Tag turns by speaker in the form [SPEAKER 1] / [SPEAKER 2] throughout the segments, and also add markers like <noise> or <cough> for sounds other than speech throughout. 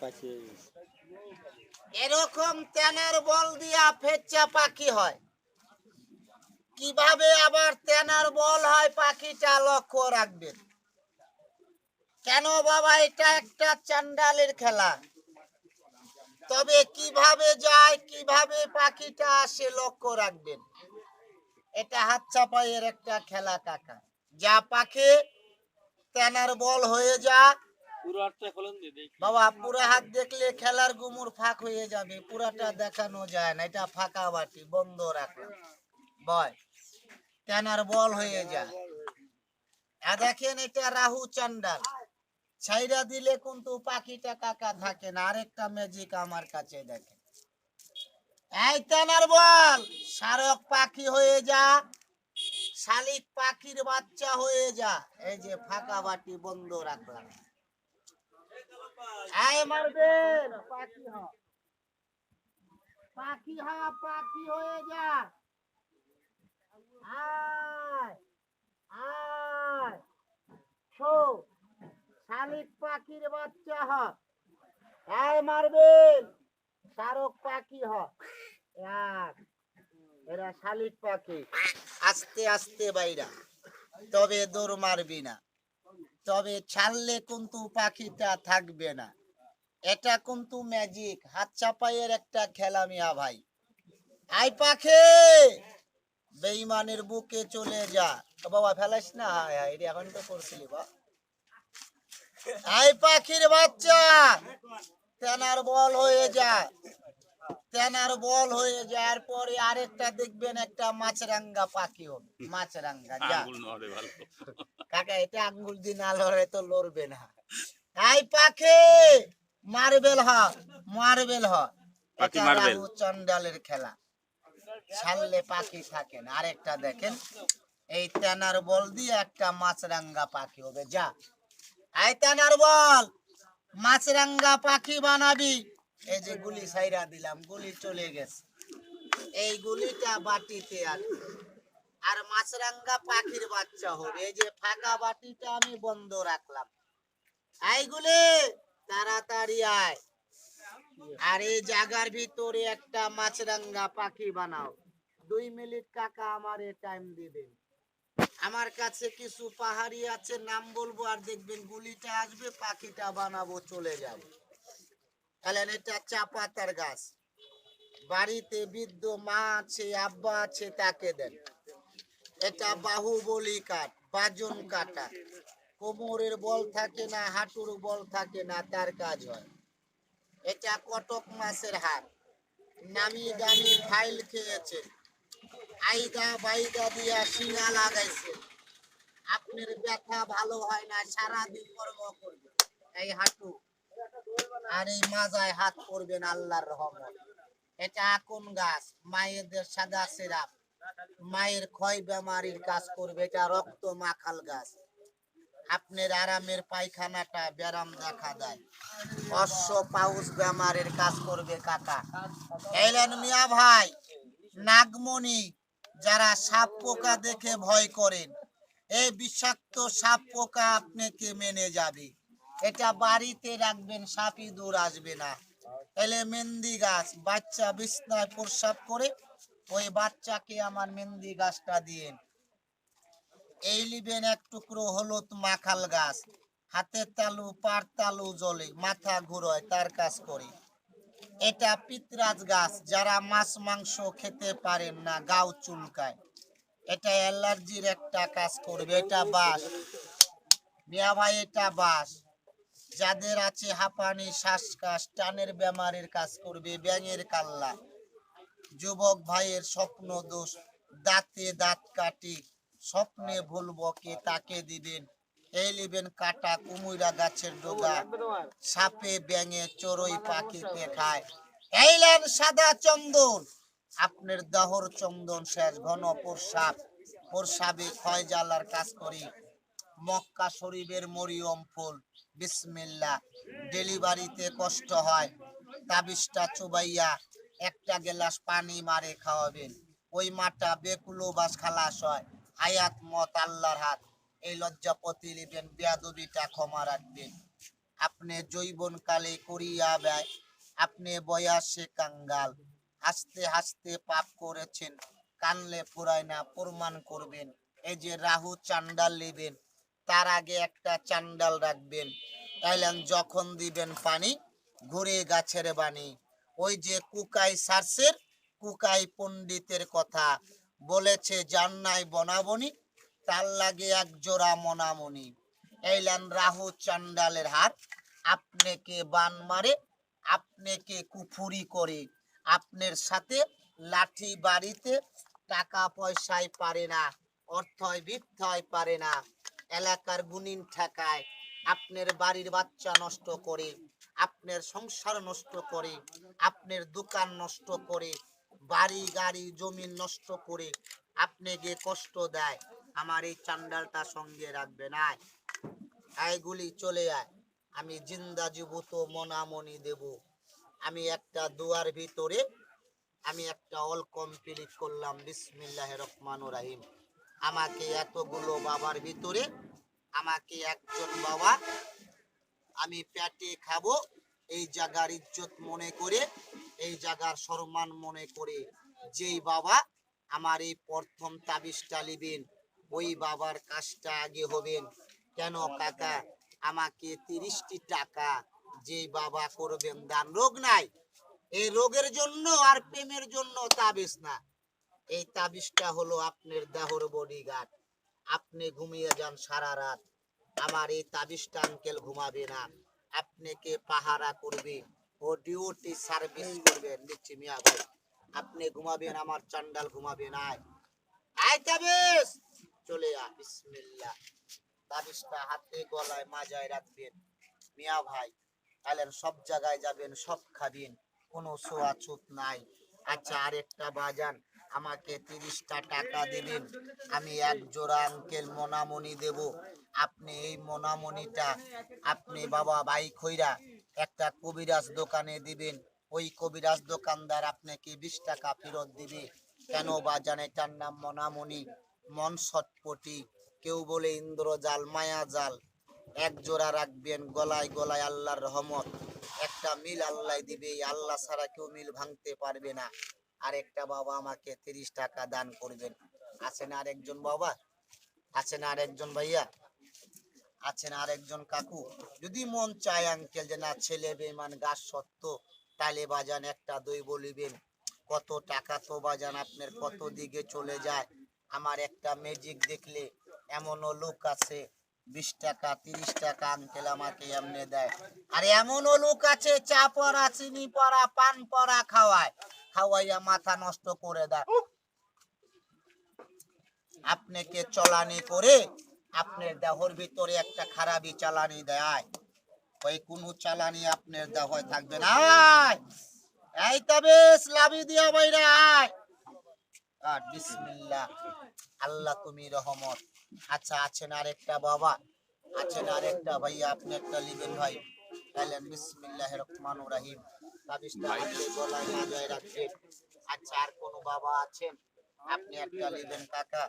[SPEAKER 1] পাখি
[SPEAKER 2] এরকম তেনার বল দিয়া ফেচ্চা পাখি হয়। কীভাবে আবার তেনার বল হয় পাখিটা লক্ষ্য রাখবেন। কেন বাবা, এটা একটা চান্ডালের খেলা। তবে কীভাবে যায়, কীভাবে পাখিটা আসে লক্ষ্য রাখবেন। এটা হাত চাপাইয়ের একটা খেলা, কাকা। যা পাখি তেনার বল হয়ে যা বাবা, পুরা হাত দেখলে খেলার গুমুর ফাঁক হয়ে যাবে। পুরাটা দেখানো যায় না, এটা ফাঁকা বাটি, বন্ধ রাখলাম বয় তেনার বল হয়ে যায় দেখেন এটা রাহু চান্ডাল। ছাইরা দিলে কিন্তু পাখিটা কাকা থাকে না, আরেকটা ম্যাজিক আমার কাছে দেখেন। এই তেনার বল সারক পাখি হয়ে যা, শালিক পাখির বাচ্চা হয়ে যা। এই যে ফাঁকা বাটি বন্ধ রাখলাম। আয় মারবেন পাখি হ। পাখি হ, পাখি হয়ে যা। আয় আয়। শো, শালিক পাখির বাচ্চা হ। আয় মারবেন শারক পাখি হ। এক, এরা শালিক পাখি। আস্তে আস্তে বাইরা, তবে দৌড় মারবি না। তবে ছাড়লে কিন্তু পাখিটা থাকবে না। এটা কিন্তু ম্যাজিক হাত চাপাইয়ের একটা খেলা মিয়া ভাই। আই পাখি! বেইমানের বুকে চলে যা। বাবা ফেলাস না। হায় হায় রে, এখন তো করছিলি বা আই পাখির বাচ্চা! তেনার বল হয়ে যা। তেনার বল হয়ে যাওয়ার পরে আরেকটা দেখবেন একটা মাছরাঙ্গা পাখি হবে। মাছরাঙ্গা যা। কাকা এটা আঙ্গুল দিয়ে না লড়ে তো লড়বে না। এই পাখি মার্বেল হ মার্বেল হ। এটা রাহু চন্ডালের খেলা। ছাড়লে পাখি থাকে না। আরেকটা দেখেন এই তেনার বল দিয়ে একটা মাছরাঙ্গা পাখি হবে। যা। এই তেনার বল মাছরাঙ্গা পাখি বানাবি। এই যে গুলি সাইরা দিলাম গুলি চলে গেছে। এই গুলিটা বাটিতে আছে আর মাছরাঙ্গা পাখির বাচ্চা হবে। এই যে ফাঁকা বাটিটা আমি বন্ধ রাখলাম। এইগুলি তাড়াতাড়ি আয়। আর এই জায়গার ভিতরে একটা মাছরাঙ্গা পাখি বানাও। দুই মিনিট কাকা আমার টাইম দিবেন আমার কাছে কিছু পাহাড়ি আছে, নাম বলব আর দেখবেন গুলিটা আসবে, পাখিটা বানাবো, চলে যাব। তাহলে এটা চা পাতার গাছ। বাড়িতে বৃদ্ধ মা আছে, আব্বা আছে, তাকে দেন। এটা বাহুবলী কাঠ, বাজন কাটা। কোমরের বল থাকে না, হাঁটুর বল থাকে না, তার কাজ হয়। এটা কটক মাছের হাট নামি দামি ফাইল খেয়েছে। আইদা বাইদা দিয়া শিঙা লাগাইছে। আপনার ব্যথা ভালো হয় না, সারাদিন কর্ম করবে এই হাঁটু। আর এই মাজায় হাত করবেন আল্লাহর রহমত। এটা কোন গাছ? মায়েদের সাদা সিরাপ। মায়ের ক্ষয় বেমারির কাজ করবে, এটা রক্ত মাখাল গাছ। আপনার আরামের পায়খানাটা ব্যারাম দেখা দেয়। অশ্ব পাউস বেমারের কাজ করবে কাকা। এলেন মিয়া ভাই, নাগমণি, যারা সাপ পোকা দেখে ভয় করেন, এই বিষাক্ত সাপ পোকা আপনাকে মেনে যাবে। এটা বাড়িতে রাখবেন, সাপই দূর আসবে না। এলে মেহেন্দি গাছ, বাচ্চা বিছনায় প্রসাব করে ওই বাচ্চাকে আমার মেহেন্দি গাছটা দিয়েন এই লিবেন এক টুকরো হলুদ মাখাল গাছ। হাতে তালু, পার তালু জলে মাথা ঘুরোয় তার কাজ করে। এটা পিতরাজ গাছ, যারা মাছ মাংস খেতে পারেন না, গাও চুলকায়। এটা অ্যালার্জির একটা কাজ করবে, এটা বাস। মিয়া ভাই, এটা বাস। যাদের আছে হাঁপানি, শ্বাসকাশ, টানের বেমারের কাজ করবে, ব্যাঙের কাল্লা। যুবক ভাইয়ের স্বপ্ন দোষ, দাঁতে দাঁত কাটি, স্বপ্নে ভুলব কে তাকে দিবেন। এই কাটা কুমুরা গাছের ডোগা, সাপে ব্যাঙে চড়ুই পাখিতে খায় এইলেন সাদা চন্দন, আপনার দহর চন্দন শেষ, ঘন প্রসাব। প্রসাবে ক্ষয় জ্বালার কাজ করি। মক্কা শরীফের মরিয়ম ফুল বিসমিল্লা ডেলিভারিতে কষ্ট হয়। তাবিজটা চুবাইয়া একটা গ্লাস পানি মারে খাওয়াবেন। ওই মাটা বেকুলো বাস খালাস হয়। হায়াত মত আল্লাহর হাত। এই লজ্জাপতি লিবেন, বেয়াদবিটা ক্ষমা রাখবেন। আপনি জৈবন কালে করিয়া ব্যয়, আপনি বয়াসে কাঙ্গাল। হাসতে হাসতে পাপ করেছেন, কানলে ফুরায় না প্রমাণ করবেন। এই যে রাহু চান্ডাল নেবেন তার আগে একটা চান্ডাল রাখবেন। তাইলেন যখন দিবেন পানি, ঘুরে গাছের বাণী। ওই যে কুকাই সার্সের, কুকাই পণ্ডিতের কথা বলেছে জান্নাই বনাবনি, তার লাগে এক জোড়া মনামনি। এইলেন রাহু চান্ডালের হাত আপনাকে বান মারে আপনাকে কুফুরি করে। আপনার সাথে লাঠি বাড়িতে টাকা পয়সায় পারে না অর্থয় বৃত্তয় পারে না। এলাকার গুণিন ঠেকায়, আপনার বাড়ির বাচ্চা নষ্ট করে। আপনার সংসার নষ্ট করে, আপনার দোকান নষ্ট করে, বাড়ি, গাড়ি জমি নষ্ট করে আপনি আপনাকে কষ্ট দেয়, আমার এই চান্ডালটা সঙ্গে রাখবে না। এইগুলি চলে আয়, আমি জিন্দা জীবত মনামনি দেব। আমি একটা দুয়ার ভিতরে, আমি একটা অল কমপ্লিট করলাম, বিসমিল্লাহ রহমান রাহিম। আমাকে এতগুলো বাবার ভিতরে, আমাকে একজন বাবা আমি পেটে খাব। এই জায়গার ইজ্জত মনে করে, এই জায়গার সম্মান মনে করে যেই বাবা আমার এই প্রথম তাবিজটা নিবেন, ওই বাবার কাজটা আগে হবেন। কেন কাকা? আমাকে তিরিশটি টাকা যেই বাবা করবেন দান, রোগ নাই। এই রোগের জন্য আর প্রেমের জন্য তাবিজ না। এই তাবিজটা হলো আপনার দেহর বডিগার্ড আপনি ঘুমিয়ে যান সারা রাত। আমার এই তাবিজটা আঙ্কেল ঘুমাবে না। আপনাকে পাহারা করবে? ও ডিউটি সার্ভিস করবেন দিচ্ছি মিয়া ভাই। আপনি ঘুমাবেন, আমার চান্ডাল ঘুমাবে না। আয় তাবিজ! চলে আ বিসমিল্লাহ। তাবিজটা হাতে, গলায়, মাজায় রাখবেন। মিয়া ভাই, তাহলে সব জায়গায় যাবেন, সব খাবেন। কোনো ছোঁয়াছুত নাই। আচ্ছা আরেকটা বাজান, আমাকে তিরিশটা টাকা দিবেন। আমি এক জোড়া আঙ্কেল মনামনি দেব। আপনি এই মনামনিটা আপনি বাবা বাই খইরা একটা কবিরাজ দোকানে দিবেন। ওই কবিরাজ দোকানদার আপনাকে বিশ টাকা ফেরত দিবে। কেন বা জানে তার নাম মনামনি মন সটপটি কেউ বলে ইন্দ্রজাল মায়া জাল। এক জোড়া রাখবেন গলায় গলায় আল্লাহর রহমত। একটা মিল আল্লাহ দিবে আল্লাহ ছাড়া কেউ মিল ভাঙতে পারবে না। আর একটা বাবা আমাকে তিরিশ টাকা দান করবেন। আছেন আর একজন বাবা? আছেন আর একজন ভাইয়া? আছেন আর একজন কাকু। যদি মন চায় আঙ্কেল যে না, ছেলে বেমান গাছ সত্য, তালে বাজান, একটা দই বলিবেন। কত টাকা তো বাজান, আপনার কত দিকে চলে যায়? আমার একটা ম্যাজিক দেখলে এমনও লোক আছে, বিশ টাকা, তিরিশ টাকা আঙ্কেল আমাকে এমনি দেয়। আর এমনও লোক আছে, চা পড়া, চিনি পড়া, পান পড়া খাওয়ায়। খাওয়াইয়া মাথা নষ্ট করে দেয়। আপনাকে চলানি করে আপনার দেহর ভিতরে একটা খারাপই চালানি দেয়। ওই কোন চালানি আপনার দেহ থাকবে না। এই তবে লাভি দিয়া বাইরে আয়! আর বিসমিল্লাহ। আল্লাহ তুমি রহমত। আচ্ছা আছেন আরেকটা বাবা? আছেন আরেকটা ভাইয়া? আপনি একটা লিবেন ভাই। তাইলেন বিসমিল্লাহ রহমান রাহিম। তাবিজটা হাতে গলায় মাজায় রাখবেন আচ্ছা আর কোন বাবা আছেন? আপনি একটা লিবেন কাকা।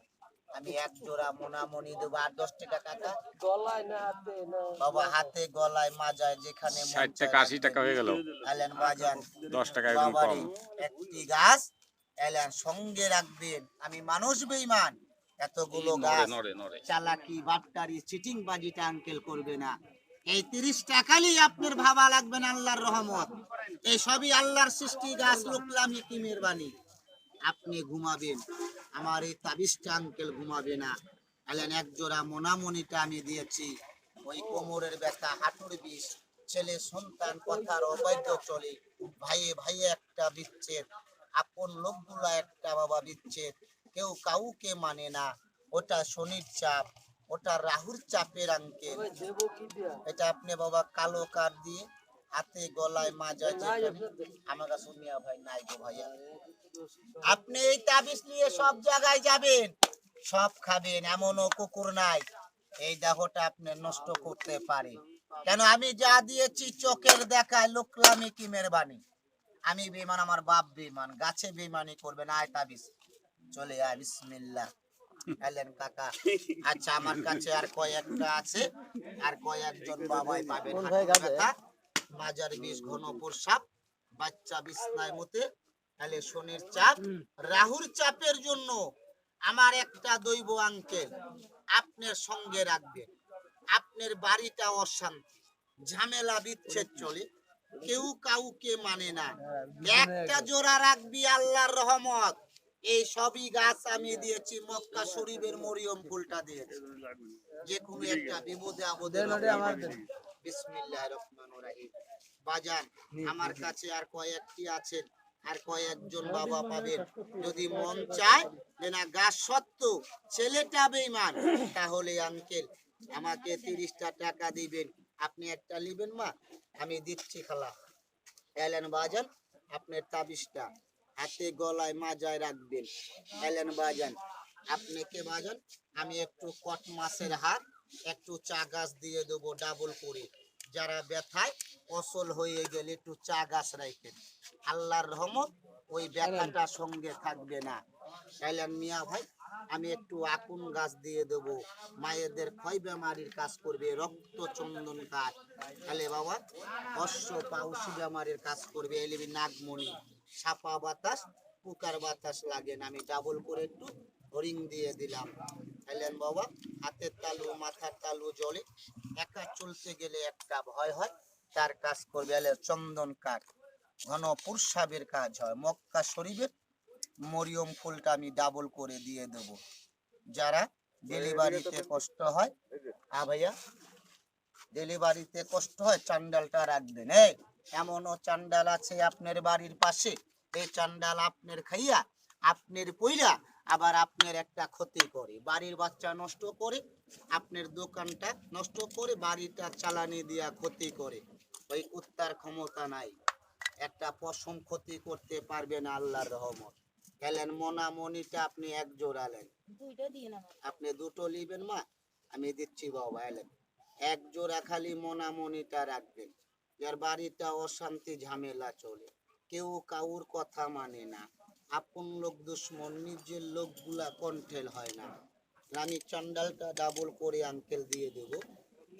[SPEAKER 2] আমি এক জোড়া মোনামনি দেবো আর দশ টাকা কাকা
[SPEAKER 1] গলায় না হাতে না।
[SPEAKER 2] বাবা হাতে গলায় মাজায় যেখানে
[SPEAKER 3] ষাট টাকা আশি টাকা হয়ে গেল।
[SPEAKER 2] এলেন বাজান।
[SPEAKER 3] দশ টাকা একদম কম।
[SPEAKER 2] একটি গাছ। এলেন সঙ্গে রাখবেন আমি মানুষ বেইমান এতগুলো গাছ।
[SPEAKER 3] নড়ে নড়ে।
[SPEAKER 2] চালাকি বাট্টারি চিটিং বাজিটা আঙ্কেল করবে না। এই তিরিশ টাকালি আপনার ভাবা লাগবে না আল্লাহর রহমত। এই সবই আল্লাহর সৃষ্টি গাছ লোকলাম হিকিমের বাণী। আপনি ঘুমাবেন। আমার এই তাবিজটা আঙ্কেল ঘুমাবে না। এলেন এক জোড়া মোনামনিটা আমি দিয়েছি। ওই কোমরের ব্যথা হাঁটুর বিষ ছেলে সন্তান কথার অবৈধ চলে ভাইয়ে ভাইয়ে একটা বিচ্ছেদ আপন লোকগুলা একটা বাবা বিচ্ছেদ কেউ কাউকে মানে না। ওটা শনির চাপ ওটা রাহুর চাপের আঙ্কেল এটা আপনি বাবা কালো কার দিয়ে হাতে গলায় মাজায় আমার কাছে মিয়া ভাই নাই গো ভাইয়া। আপনি এই তাবিজ নিয়ে সব জায়গায় যাবেন সব খাবেন এমনও কুকুর নাই। এই দেহটা আপনি নষ্ট করতে পারে। কেন আমি যা দিয়েছি চোখের দেখায় লোকলামি কি মেহরবানি আমি বেমান আমার বাপ বেমান গাছে বেমানি করবে না আয় তাবিজ। চলে আয় বিসমিল্লাহ। এলেন কাকা। আচ্ছা আমার কাছে আর কয়েকটা আছে আর কয়েকজন বাবাই পাবেন
[SPEAKER 1] কোন
[SPEAKER 2] মাজার বিষ ঘন প্রসাব। বাচ্চা বিছনায় মতে তাহলে শনির চাপ। রাহুর চাপের জন্য আমার একটা দৈব আঙ্কেল আপনার সঙ্গে রাখবেন আপনার বাড়িটা অশান্তি ঝামেলা বিচ্ছেদ চলে। কেউ কাউকে মানে না। একটা জোড়া রাখবি আল্লাহর রহমত। এই সবই গাছ আমি দিয়েছি মক্কা শরীফের মরিয়ম ফুলটা দিয়েছি। যে কোনো একটা বিপদে আপদে
[SPEAKER 1] আমার
[SPEAKER 2] কাছে আর কয়েকটি আছেন, আর কয়েকজন বাবা পাবেন। যদি মন চায় যে না গাছ সত্য ছেলেটা বেইমান তাহলে আঙ্কেল, আমাকে তিরিশটা টাকা দিবেন। আপনি একটা নিবেন মা, আমি দিচ্ছি খালা। এলেন বাজান, আপনার তাবিজটা হাতে গলায় মাজায় রাখবেন। এলেন বাজান, আপনি কে বাজান? আমি একটু কট মাছের হাত একটু চা গাছ দিয়ে দেবো ডাবল করে। যারা ব্যথায় অসল হয়ে গেলে একটু চা গাছ রাখেন আল্লাহর রহমত, ওই ব্যথাটা সঙ্গে থাকবে না। এলেন মিয়া ভাই, আমি একটু আকুন গাছ দিয়ে দেব। মায়েদের ক্ষয় বেমারির কাজ করবে, রক্ত চন্দন কাজ। তাহলে বাবা, অশ্ব পাউসি বেমারির কাজ করবে, এলিবি নাগমণি। সাপা বাতাস, পুকার বাতাস লাগে না। আমি ডাবল করে একটু রিং দিয়ে দিলাম। এলেন বাবা, হাতের তালু, মাথার তালু জলে একা চলতে গেলে একটা ভয় হয়, তার কাজ করবে এলে চন্দন কাঠ, ঘন পুরসাবের কাজ হয়। মক্কা শরীফের মরিয়ম ফুলটা আমি ডাবল করে দিয়ে দেব। যারা ডেলিভারিতে কষ্ট হয়, আ ভাইয়া ডেলিভারিতে কষ্ট হয়, চান্ডালটা রাখবেন। এই, এমনও চান্ডাল আছে আপনার বাড়ির পাশে। এই চান্ডাল আপনার খাইয়া, আপনার পইরা আবার আপনার একটা ক্ষতি করে। বাড়ির বাচ্চা নষ্ট করে আপনার দোকানটা নষ্ট করে বাড়িটা চালানি দিয়া ক্ষতি করে। ওই কুত্তার ক্ষমতা নাই। একটা পশম ক্ষতি করতে পারবে না আল্লাহর রহমত। গেলেন মোনা মনিটা আপনি এক জোড়ালেন আপনি দুটো নিবেন মা আমি দিচ্ছি বাবা এলেন। এক জোড়া খালি মোনামনিটা রাখবেন। যার বাড়িটা অশান্তি ঝামেলা চলে। কেউ কাউর কথা মানে না। আপন লোক দুশ্মন নিজের লোকগুলা কন্ট্রোল হয় না। আমি চান্ডালটা ডাবল করে আঙ্কেল দিয়ে দেব।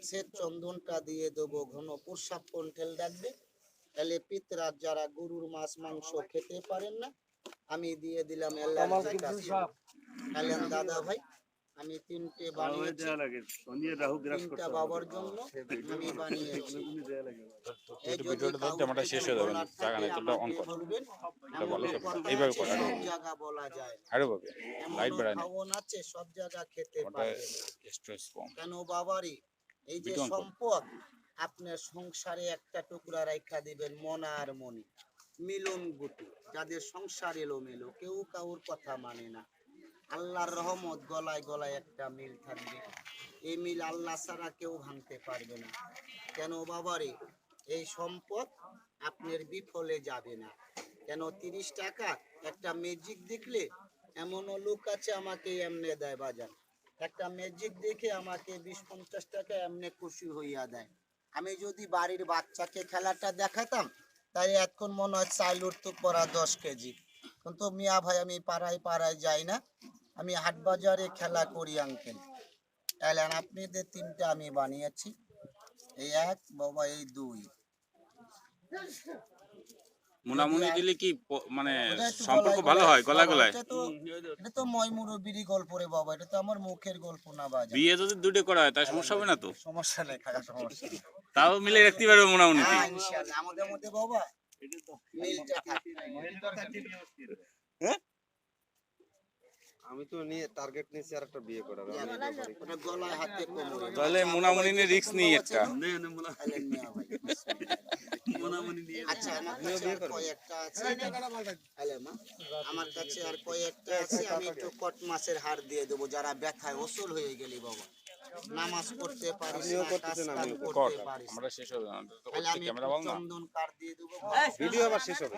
[SPEAKER 2] সে চন্দনটা দিয়ে দেব ঘন প্রসাব কন্ট্রোল ডাকবে। তাহলে পিতরা যারা গরুর মাছ মাংস খেতে পারেন না আমি দিয়ে দিলাম। খালেন দাদা ভাই আমি তিনটে বানিয়েছি। তিনটা বাবার জন্য আমি বানিয়েছি। এই
[SPEAKER 3] ভিডিওটা ধরতে
[SPEAKER 2] কাউকে
[SPEAKER 3] শেষ হয়ে যাবে জায়গা নেই
[SPEAKER 2] থাকে
[SPEAKER 3] অন
[SPEAKER 2] আমাকে
[SPEAKER 3] এটা ভালো
[SPEAKER 2] এমনও
[SPEAKER 3] করে।
[SPEAKER 2] কথা
[SPEAKER 3] এইভাবে
[SPEAKER 2] আছে,
[SPEAKER 3] কর,
[SPEAKER 2] সব
[SPEAKER 3] এইভাবে।
[SPEAKER 2] জায়গা বলা যায়।
[SPEAKER 3] আরে বাবা লাইট
[SPEAKER 2] এমনও
[SPEAKER 3] না
[SPEAKER 2] খাওন আছে সব জায়গা খেতে
[SPEAKER 3] ওটা স্ট্রেস কম।
[SPEAKER 2] কেন বাবারি? এই যে। সম্পদ আপনার সংসারে একটা টুকরা রাখা দিবেন মনা আর মনি। মিলন গুটি যাদের সংসার এলো মেলো কেউ কাউর কথা মানে না। আল্লাহর রহমত গলায় গলায় একটা মিল থাকবে। এই মিল আল্লাহ ছাড়া কেউ ভাঙতে পারবে না। কেন বাবারে, এই সম্পদ আপনার বিফলে যাবে না। কেন তিরিশ টাকা একটা ম্যাজিক দেখলে এমনও লোক আছে আমাকে এমনে দেয় বাজার। একটা ম্যাজিক দেখে আমাকে বিশ পঞ্চাশ টাকা এমনে খুশি হইয়া দেয়। আমি যদি বাড়ির বাচ্চাকে খেলাটা দেখাতাম তাই এখন মনে হয় চাইল উঠতো পড়া দশ কেজি। কিন্তু মিয়া ভাই, আমি পাড়ায় পাড়ায় যাই না। আমি হাট বাজারে খেলা করি আঙ্কেল এলেন আপনাদের তিনটা আমি বানিয়েছি। এই এক বাবা এই দুই।
[SPEAKER 3] মুনামুনি দিলে কি প- মানে
[SPEAKER 2] ওটা
[SPEAKER 3] সম্পর্ক ভালো হয় গলায় গলায়
[SPEAKER 2] এটা তো এটা তো গল্প রে বাবা এটা তো আমার মুখের গল্প না বাজা।
[SPEAKER 3] বিয়ে যদি দুটো করা হয় তাই সমস্যা হবে না তো?
[SPEAKER 2] সমস্যা নেই খারাপ সমস্যা
[SPEAKER 3] তাও মিলে রাখতে পারবে মুনামুনিতে
[SPEAKER 2] ইনশাআল্লাহ, আমাদের মধ্যে বাবা মিলটা থাকে
[SPEAKER 4] আমি তো নিয়ে টার্গেট নিয়েছি আর একটা বিয়ে করার। আমি এটা করি।
[SPEAKER 2] ওটা গলায় হাতে কোমরে।
[SPEAKER 3] তাহলে মোনামনি নিয়ে রিস্ক নিই একটা।
[SPEAKER 2] নেওয়া আচ্ছা আমার কাছে আর কয়েকটা আছে। তাহলে মা, আমার কাছে আর কয়েকটা আছে। আমি একটু কট মাছের হাড় দিয়ে দেবো যারা ব্যথায় অসুল হয়ে গেলি বাবা। নামাজ পড়তে পারিস না,
[SPEAKER 3] কর
[SPEAKER 2] করতে পারিস
[SPEAKER 3] আমরা শেষ হবে না তো
[SPEAKER 2] তাহলে আমি
[SPEAKER 3] ক্যামেরা বল না?
[SPEAKER 2] চন্দন কাঠ দিয়ে দেবো।
[SPEAKER 4] ভিডিও আবার শেষ হবে।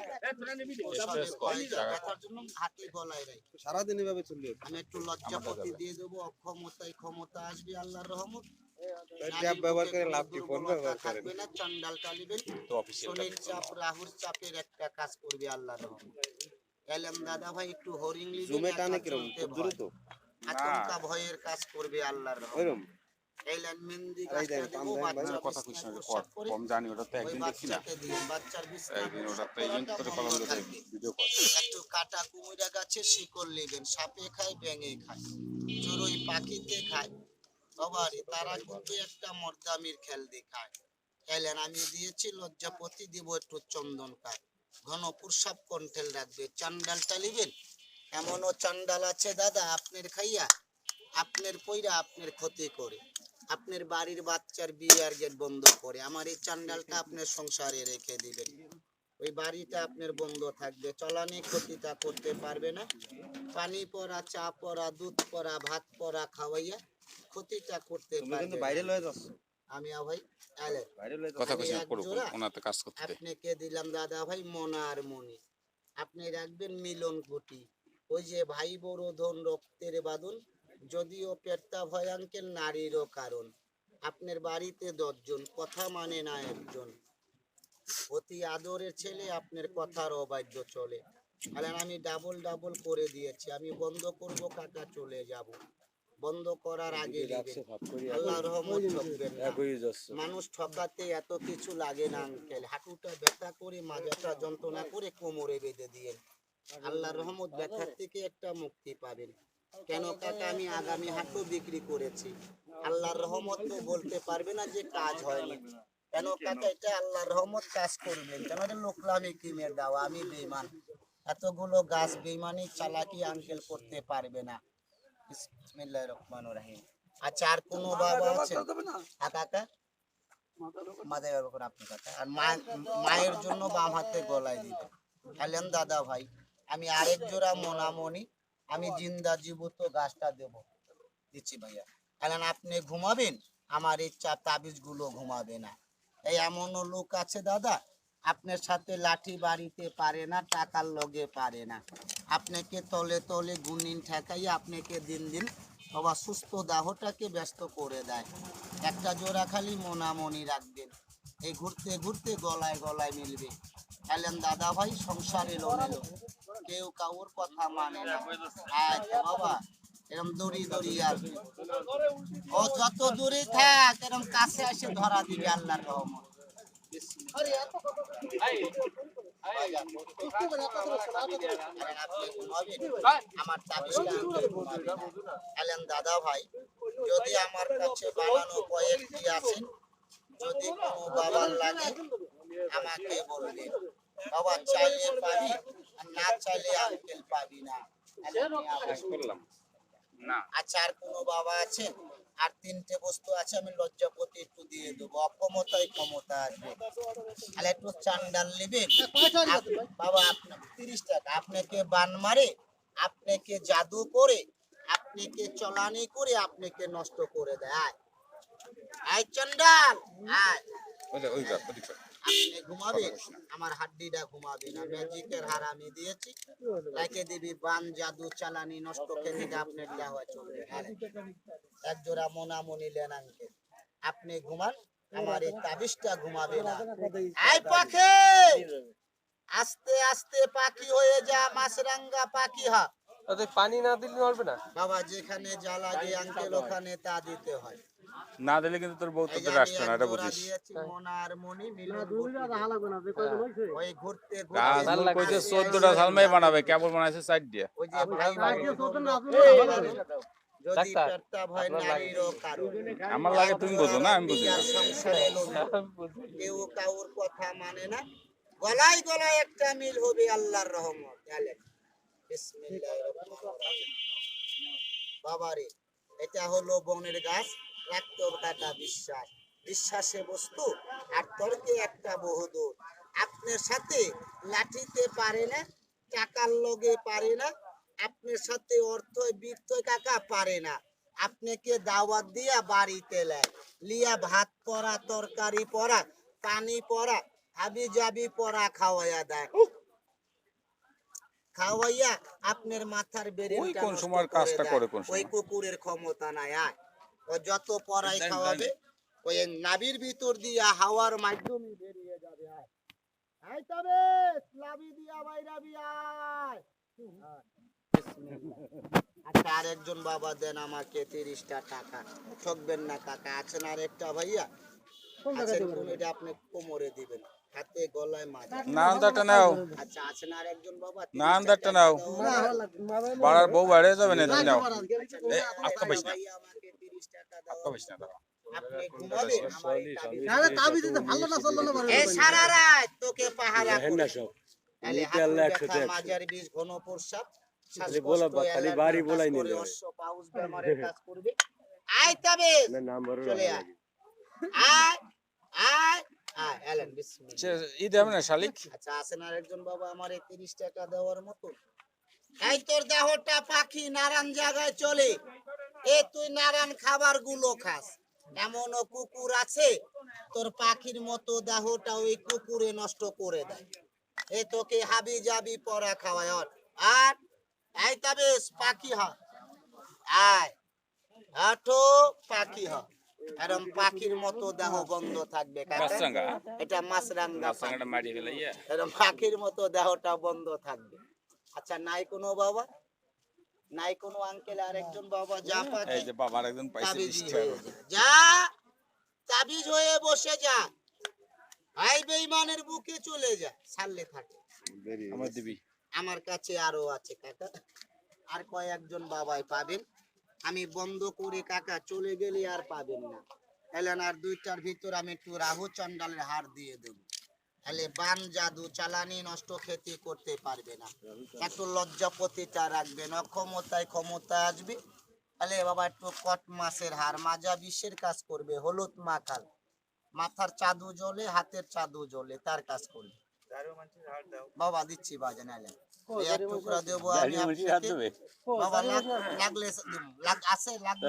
[SPEAKER 2] জন্য হাতে গলায় রাখি।
[SPEAKER 4] সারাদিন এভাবে চলবে
[SPEAKER 2] আমি একটু লজ্জাপতি দিয়ে দেবো অক্ষমতায় ক্ষমতা আসবে আল্লাহর রহমত।
[SPEAKER 4] ট্যাব ব্যবহার করে লাভ কি? ফোন ব্যবহার করেন।
[SPEAKER 2] না চান্ডাল টালিবেন
[SPEAKER 3] তো অফিসিয়াল
[SPEAKER 2] চাপ রাহুর চাপের একটা কাজ করবে আল্লাহর রহমত। এলাম দাদা ভাই একটু হরিং লিবেন,
[SPEAKER 4] জুমে টানে কীরকম। দ্রুত?
[SPEAKER 2] আতঙ্কা ভয়ের কাজ করবে আল্লাহর রহমত। এই লাইন মেহেন্দি গাছটা
[SPEAKER 4] দেন,
[SPEAKER 2] দেবো,
[SPEAKER 4] পান দেন ভাই।
[SPEAKER 2] বাচ্চা
[SPEAKER 3] কথা
[SPEAKER 2] বিছনা
[SPEAKER 3] কৃষ্ণ কম জানি ওটা তো একদিন দেখছি না।
[SPEAKER 2] বাচ্চার বিছনা
[SPEAKER 3] একদিন ওটা তো
[SPEAKER 2] প্রস্রাব
[SPEAKER 3] এই জন্য তোর
[SPEAKER 2] করাটা
[SPEAKER 3] কলম ধরে ভিডিও কর।
[SPEAKER 2] একটু কাটা কুমিরা গাছে শিকড় নেবেন সাপে খায় ব্যাঙে খায় চড়ুই পাখিতে খায়। বাবারে তারা কিন্তু একটা মর্দামির খেল দেখায়। এলেন আমি দিয়েছি লজ্জাপতি দিব একটু চন্দন কায় ঘন প্রসাব কন্ঠেল রাখবে। চান্ডালটা নিবেন? এমনও চান্ডাল আছে দাদা আপনার খাইয়া আপনার পইরা আপনার ক্ষতি করে। আপনার বাড়ির বাচ্চার বিয়ে আর গেট বন্ধ করে। আমার এই চান্ডালটা আপনার সংসারে রেখে দিবেন। ওই বাড়িটা আপনার বন্ধ থাকবে। চলানি ক্ষতিটা করতে পারবে না। পানি পড়া চা পড়া দুধ পড়া ভাত পড়া খাওয়াইয়া ক্ষতিটা করতে পারবে
[SPEAKER 4] বাইরে লয়ে যাচ্ছ
[SPEAKER 2] আমি ভাই আলে
[SPEAKER 3] কথা ওনাতে কাজ করতে।
[SPEAKER 2] আপনাকে দিলাম দাদা ভাই মনা আর মনি আপনি রাখবেন মিলন কুটি। ওই যে ভাই বড় ধন রক্তের বাদন যদিও পেটটা ভয়াঙ্কের নারীরও কারণ। আপনার বাড়িতে দশজন কথা মানে না একজন। অতি আদরের ছেলে আপনার কথার অবাধ্য চলে। তাহলে আমি ডাবল ডাবল করে দিয়েছি আমি বন্ধ করব কাকা চলে যাব। বন্ধ করার আগে আল্লাহ রহমত ঠকবেন মানুষ ঠকাতে এত কিছু লাগে না আঙ্কেল। হাঁটুটা ব্যথা করে মাজাটা যন্ত্রণা করে কোমরে বেঁধে দিয়ে। আল্লাহর রহমত ব্যথার থেকে একটা মুক্তি পাবেন। কেন কাকা আমি আগামী হাঁটু বিক্রি করেছি। আল্লাহর রহমত তো বলতে পারবে না যে কাজ হয়নি। কেন কাকা এটা আল্লাহর রহমত কাজ করবেন কেন লোকলামি কিমের দাও আমি বেইমান এতগুলো গাছ বেইমানি চালাকি আঙ্কেল করতে পারবে না। বিসমিল্লাহির রহমানির রহিম। আচ্ছা আর কোনো বাবা আছে? কাকা মাথায় ব্যবহার করে আপনি কাকা আর মা- মায়ের জন্য বাম হাতে গলায় দিবেন এলেন দাদা ভাই। আমি আরেক জোড়া মোনামনি আমি জিন্দা জীবিত গাছটা দেব। দিচ্ছি ভাইয়া। এলেন আপনি ঘুমাবেন আমার ইচ্ছা তাবিজগুলো ঘুমাবে না। এই এমনও লোক আছে দাদা আপনার সাথে লাঠি বাড়িতে পারে না টাকার লগে পারে না। আপনাকে তলে তলে গুনিন ঠেকাই আপনাকে দিন দিন বাবা সুস্থ দাহটাকে ব্যস্ত করে দেয়। একটা জোড়া খালি মোনামনি রাখবেন। এই ঘুরতে ঘুরতে গলায় গলায় মিলবে। এলেন দাদা ভাই সংসার এলো মেলো কেউ কাউর কথা মানে না। আচ্ছা বাবা, এরম দড়ি দড়ি আসবে ও যত দূরে থাক, এরম কাছে এসে ধরা দিবে আল্লাহর রহমত। আমার দাদা ভাই, যদি আমার কাছে বানানো কয়েকটি আছেন যদি কোনো বাবার লাগে, আমাকে বলবে বাবা, চাইলে পাবি আর না চাইলে আঙ্কেল পাবি না। আচ্ছা আর কোনো বাবা আছেন আর তিনটে বস্তু আছে আমি লজ্জাপতি একটু দিয়ে দেবো। অক্ষমতায় ক্ষমতা আসবে তাহলে একটু চান্ডাল নেবেন? বাবা আপনার তিরিশ টাকা। আপনাকে বান মারে আপনাকে জাদু করে আপনাকে চলানি করে আপনাকে নষ্ট করে দেয়। আয়। আয় চন্ডাল! আয়।
[SPEAKER 3] ওই ওই
[SPEAKER 2] আপনি ঘুমাবেন আমার হাড্ডিটা ঘুমাবে না। ম্যাজিকের হার আমি দিয়েছি। লাইকে দিবি বান জাদু চালানি নষ্ট খেতে আপনার দেওয়া চলবে। এক জোড়া মোনামনি লেন আনকে আপনি ঘুমান আমার এই তাবিজটা ঘুমাবে না। আই পাখি! আস্তে আস্তে পাখি হয়ে যা মাছরাঙ্গা পাখি হা।
[SPEAKER 5] পানি না দিলে নড়বে না।
[SPEAKER 2] বাবা যেখানে যা লাগে আঙ্কেল ওখানে তা দিতে হয়।
[SPEAKER 3] না দিলে কিন্তু তোর বউ তোদের
[SPEAKER 2] আমি
[SPEAKER 3] না এটা বুঝিস। কইছে চোদ্দটা ঝালমাই বানাবে কেবল বানাইছে চার দিয়ে। আমার লাগে তুমি বোঝো না আমি বুঝি
[SPEAKER 2] কেউ কাউর কথা মানে না। গলায় গলায় একটা মিল হবে আল্লাহর রহমত। বাবারে এটা হলো বনের গাছ। রাখতেও কাটা বিশ্বাস। বিশ্বাসে বস্তু আর তর্কে একটা বহুদূর। আপনার সাথে লাঠিতে পারে না টাকার লগে পারে না আপনার সাথে অর্থ বৃত্ত কাকা পারে না। আপনাকে দাওয়াত দিয়া বাড়িতে লেয়। লিয়া ভাত পরা তরকারি পরা পানি পরা হাবি জাবি পরা খাওয়াইয়া দেয়। খাওয়াইয়া আপনার মাথার
[SPEAKER 3] বেড়ে কোন সময়ের কাজটা করে কোন
[SPEAKER 2] ওই কুকুরের ক্ষমতা নাই আয়। ও যত পড়াই খাওয়াবে ওই নাবির ভিতর দিয়া হাওয়ার মাধ্যমে বেরিয়ে যাবে আয়। আয় তবে লাভি দিয়া বাইরাবি আয়। আচ্ছা আরেকজন বাবা দেন আমাকে তিরিশটা টাকা। ঠকবেন না কাকা আছেন আরেকটা ভাইয়া? আছেন কোন এটা আপনি কোমরে দিবেন হাতে গলায় মাঝে
[SPEAKER 3] নারায়ণদারটা নাও।
[SPEAKER 2] আচ্ছা আছেন আরেকজন বাবা?
[SPEAKER 3] নারায়ণদারটা নাও। পাড়ার বউ বাইরে যাবে না নাও না
[SPEAKER 2] ভাইয়া আমাকে 30 টাকা দাও
[SPEAKER 3] আটকা পাইস না দাঁড়া।
[SPEAKER 2] আপনি ঘুমাবেন আমার এই তাবিজ এই সারা রাত তোকে পাহারা করে তাহলে হাঁটু ব্যথা, মাজার বিষ, ঘন প্রস্রাব, শ্বাসকষ্ট, অ্যালার্জির কাজ করে, অশ্ব, পাউস বেমারের <laughs> কাজ করবে। আয় তবে, চলে আয়। আয়, আয়, আয়, এলেন, বিসমিল্লাহ।
[SPEAKER 3] সে ই না শালিক
[SPEAKER 2] আচ্ছা, আছেন আরেকজন বাবা আমার এই 30 টাকা দেওয়ার মতো? এই তোর দেহটা পাখি নারায়ণ জায়গায় চলে। এ তুই নারায়ণ খাবারগুলো খাস। এমনও কুকুর আছে তোর পাখির মতো দেহটা ওই কুকুরে নষ্ট করে দেয়। এ তোকে হাবি জাবি পরা খাওয়ায়। আর এই তবে পাখি হ। আয় আঠো পাখি হ। এরম পাখির মতো দেহ বন্ধ থাকবে এটা মাছরাঙ্গা এরকম পাখির মতো দেহটা বন্ধ থাকবে। আচ্ছা নাই কোনো বাবা? নাই কোনো আঙ্কেল আরেকজন বাবা যা পাচ্ছে
[SPEAKER 3] এই যে বাবার একজন পাইছে
[SPEAKER 2] হয়ে যা। তাবিজ হয়ে বসে যা। ভাই বেইমানের বুকে চলে যা সাল্লে থাকে
[SPEAKER 3] আমার দিবি।
[SPEAKER 2] আমার কাছে আরও আছে কাকা। আর কয়েকজন বাবাই পাবেন। আমি বন্ধ করে কাকা চলে গেলে আর পাবেন না। এলেন আর দুইটার ভিতর আমি একটু রাহু চন্ডালের হার দিয়ে দেব। তাহলে বান জাদু চালানি নষ্ট ক্ষতি করতে পারবে না। এত লজ্জাপতিটা রাখবেন অক্ষমতায় ক্ষমতা আসবে। তাহলে বাবা একটু কট মাসের হার মাজা বিষের কাজ করবে। হলুদ মাখাল। মাথার চাদু জ্বলে হাতের চাদু জ্বলে তার কাজ করবে। বাবা দিচ্ছি বাজে নাইলে। এই এক টুকরা দেবো আমি আপনাকে। বাবা লাগ- লাগলে দিব। লাগ- আছে লাগবে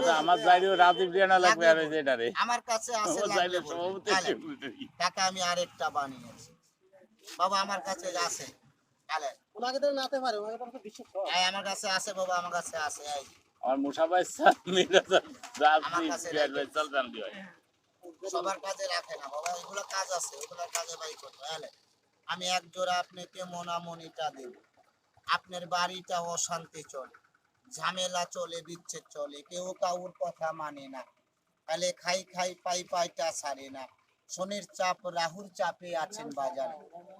[SPEAKER 3] আমার
[SPEAKER 2] কাছে আছে টাকা আমি আরেকটা বানিয়েছি। বাবা আমার কাছে আছে। তাহলে এই আমার কাছে আছে বাবা আমার কাছে আছে এই।
[SPEAKER 3] আমার মুসাফাই স্যার মিরাজ
[SPEAKER 2] আমার কাছে রাখবে।
[SPEAKER 3] চল জান দিও
[SPEAKER 2] সবার কাজে রাখে না বাবা এগুলো কাজ আছে এগুলো কাজে করতে আমি এক জোড়া আপনাকে মনামনিটা দেব। আপনার বাড়িটা অশান্তি চলে, ঝামেলা চলে, বিচ্ছেদ চলে, কেউ কাউর কথা মানে না। তাহলে খাই খাই পাই পাইটা সারে না। শনির চাপ, রাহুর চাপে আছেন বাজারে।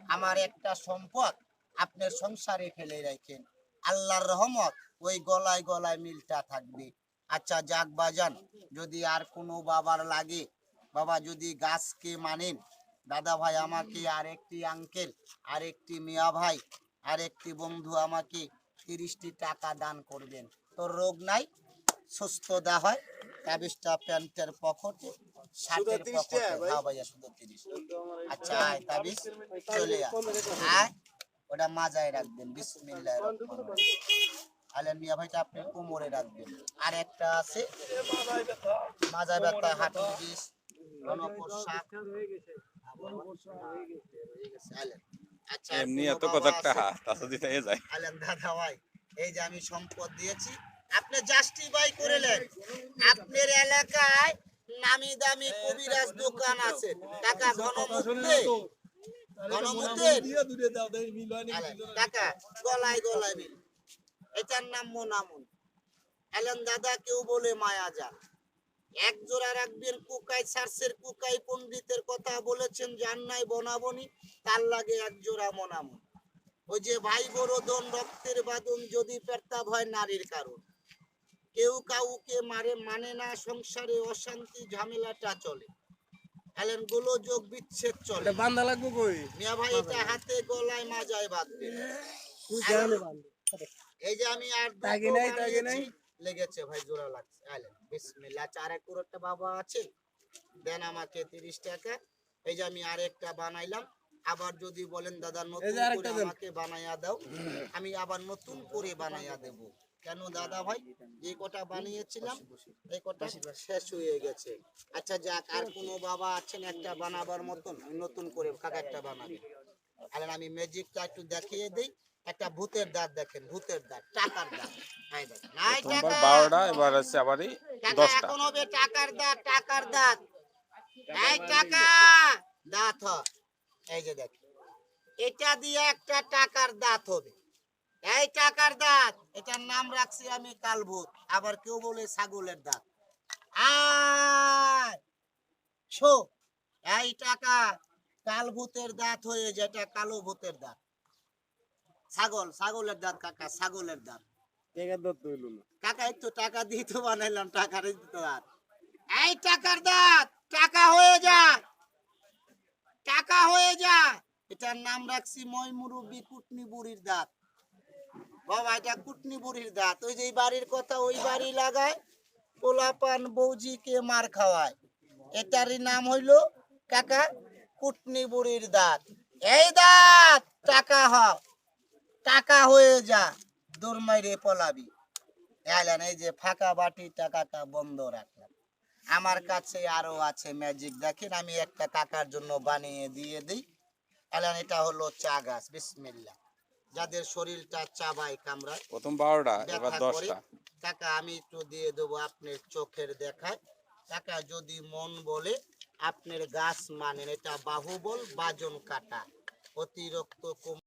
[SPEAKER 2] আমার একটা সম্পদ আপনার সংসারে ফেলে রাখেন। আল্লাহর রহমত ওই গলায় গলায় মিলটা থাকবে। আচ্ছা যাক বাজান, যদি আর কোনো বাবার লাগে, বাবা যদি গাছকে মানেন দাদা ভাই আমাকে আরেকটি আঙ্কেল আরেকটি মিয়া ভাই আরেকটি বন্ধু আমাকে তিরিশটি টাকা দান করবেন। তোর রোগ নাই সুস্থতা হয় তাবিজটা প্যান্টের পকেটে শার্টের পকেটে। হ্যাঁ ভাইয়া শুধু তিরিশ। আচ্ছা আয় তাবিজ চলে আয়। আয় ওটা মাজায় রাখবেন। বিসমিল্লাহ আলেন মিয়া ভাইটা আপনি কোমরে রাখবেন। আর একটা আছে মাজা ব্যথা হাঁটুর বিষ আর
[SPEAKER 3] এমনি এত কথা? <laughs> তাতে দিতে যায়।
[SPEAKER 2] আলেন দাদা ভাই এই যে আমি সম্পদ দিয়েছি আপনি জাস্টিফাই করেলেন। আপনার এলাকায় নামি দামি কবিরাজ দোকান আছে। টাকা আলেন, টাকা গলায় গলায় মিল। এটার নাম মোনামুন। এলেন দাদা কেউ বলে মায়া যা এক জোড়া রাখবেন কুকাই সার্সের কুকাই পণ্ডিতের কথা বলেছেন নাই বনাবনি তার লাগে এক জোড়া মোনামুন। ওই যে ভাই বড়দন রক্তের বাদন যদি পেরতাব হয় নারীর কারণ। কেউ কাউকে মারে মানে না সংসারে অশান্তি ঝামেলাটা চলে। এলেনগুলো যোগ বিচ্ছেদ চলে।
[SPEAKER 5] বান্ধা লাগবো কই?
[SPEAKER 2] মিয়া ভাই এটা হাতে গলায় মাজায় বাঁধবে। এই যে আমি আর দুটো
[SPEAKER 5] নাই, তাগি নাই।
[SPEAKER 2] লেগেছে ভাই জোড়া লাগছে। আলেন বিসমিল্লাহ চার এক একটা বাবা আছে। দেন আমাকে তিরিশ টাকা। এই যে আমি আরেকটা বানাইলাম। আবার যদি বলেন দাদা নতুন করে আমাকে বানাইয়া দাও। আমি আবার নতুন করে বানাইয়া দেব। কেন দাদা ভাই? যে কটা বানিয়েছিলাম। এই কটা শেষ হয়ে গেছে। আচ্ছা যাক আর কোনো বাবা আছেন একটা বানাবার মতন? নতুন করে কাকা একটা বানাবি। আর আমি ম্যাজিকটা একটু দেখিয়ে দিই। একটা ভূতের দাঁত দেখেন ভূতের দাঁত টাকার দাঁত। এই দেখেন। নাই টাকা!
[SPEAKER 3] বারোটা এবার আছে আবারই
[SPEAKER 2] টাকা
[SPEAKER 3] দশটা।
[SPEAKER 2] এখন হবে টাকার দাঁত টাকার দাঁত। এই টাকা! দাঁত এই যে দেখ এটা দিয়ে একটা টাকার দাঁত হবে। এই টাকার দাঁত এটার নাম রাখছি আমি কালভূত আবার কেউ বলে ছাগলের দাঁত। আয় শো এই টাকা কালভূতের দাঁত হয়ে যেটা কালো ভূতের দাঁত। ছাগল ছাগলের দাঁত কাকা ছাগলের দাঁত। কাকা একটু টাকা দিয়ে তো বানাইলাম টাকার দাঁত। এই টাকার দাঁত টাকা হয়ে যায়। টাকা হয়ে যায়। এটার নাম রাখছি মই মুরব্বী কুটনি বুড়ির দাঁত। বাবা এটা কুটনি বুড়ির দাঁত। ওই যে এই বাড়ির কথা ওই বাড়ি লাগায় পোলাপান বৌজিকে মার খাওয়ায়। এটারই নাম হইল কাকা কুটনি বুড়ির দাঁত। এই দাঁত টাকা হ টাকা হয়ে যা দৌড় মাইরে পলাবি। এলেন এই যে ফাঁকা বাটি টাকাটা বন্ধ রাখলাম। আমার কাছে আরও আছে ম্যাজিক দেখেন আমি একটা কাকার জন্য বানিয়ে দিয়ে দিই। এলেন এটা হলো চা গাছ বিসমিল্লা যাদের শরীরটা চাবাই কামড়ায়
[SPEAKER 3] প্রথম বারোটা এবার দশটা।
[SPEAKER 2] টাকা আমি একটু দিয়ে দেবো আপনার চোখের দেখায়। টাকা যদি মন বলে আপনার গাছ মানেন এটা বাহুবল বাজন কাটা অতিরিক্ত কম